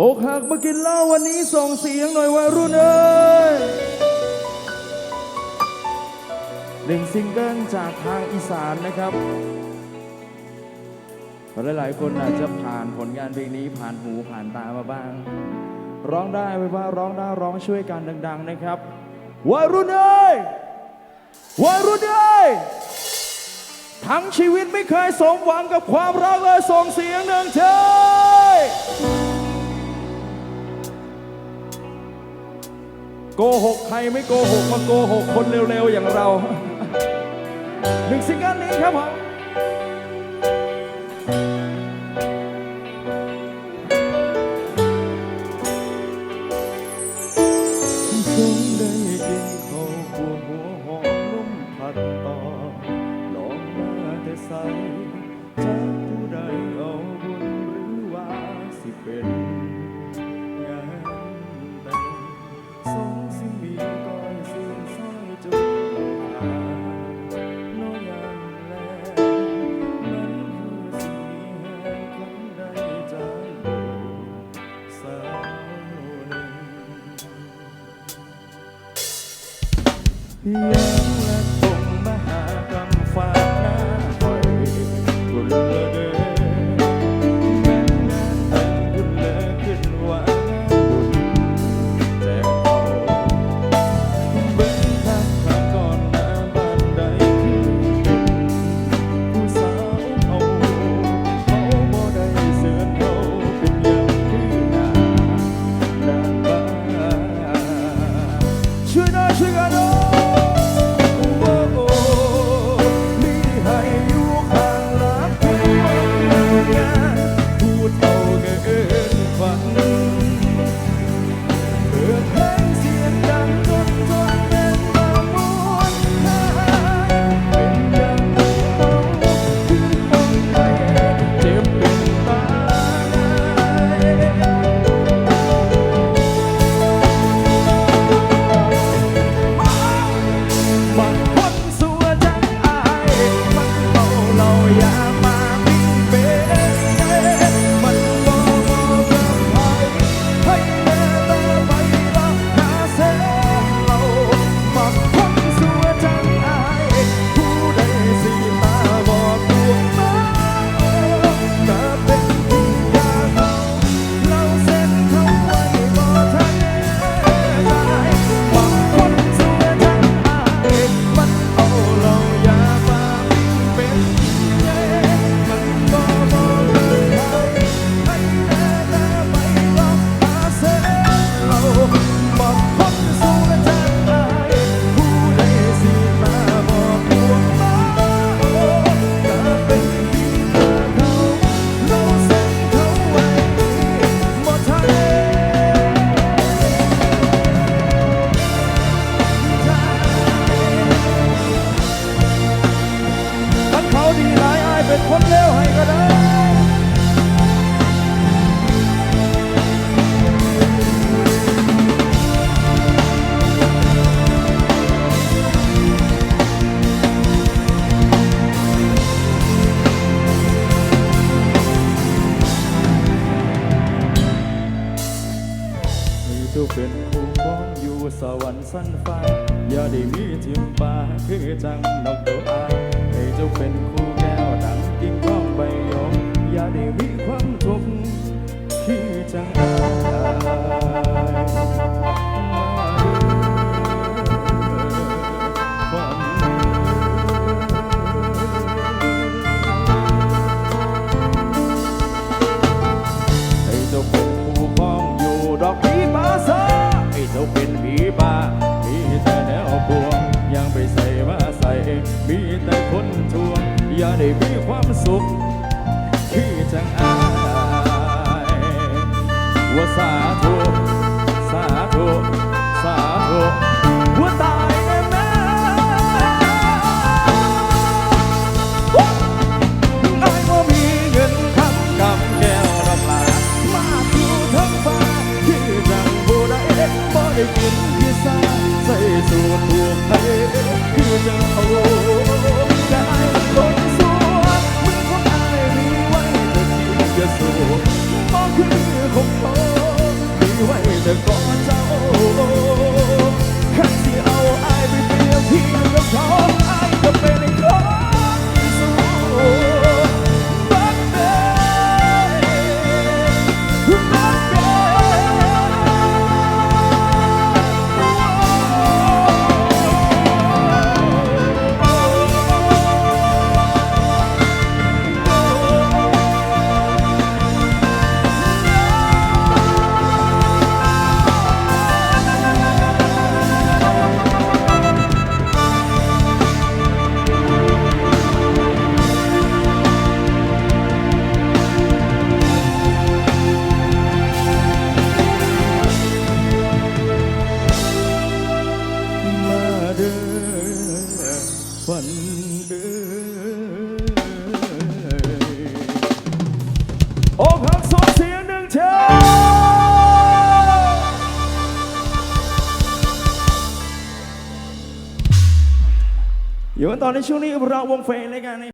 อกหักมากินเหล้าวันนี้ส่งเสียงหน่อยวัยรุ่นเอ้ยหนึ่งซิงเกิลจากทางอีสานนะครับหลายๆคนอาจจะผ่านผลงานเพลงนี้ผ่านหูผ่านตามาบ้าง ร้องได้ไว้ว่าร้องได้ร้องช่วยกันดัง ๆ นะครับวัยรุ่นเอ้ยวัยรุ่นเอ้ยทั้งชีวิตไม่เคยสมหวังกับความรักเลยส่งเสียงหนึ่งเชย โกหกใครไม่โกหกมาโกหกคนเร็วๆอย่างเราหนึ่งซิงเกิลนี้ครับผม ยั สวรรค์สั้นฟ้าอย่าได้มีทิมปาคือจังนกตัวอายให้เจ้าเป็นคู่แก้วดังกิ่งก้องใบยงอย่าได้มีความทุกข์คือจังอาย ได้มีความสุข คือจังอายว่าสาธุสาธุสาธุว่าตายแน่แม่อายว่ามีเงินคำกำแก้วน้ำลามาอยู่ทั้งฟ้าคือจังผู้ใดบ่ได้กินพิซซ่าใส่สูตรถูกไทยคือจังเอา จะขอเธอ วันตอนในช่วงนี้เราวงเฟรนรายการใน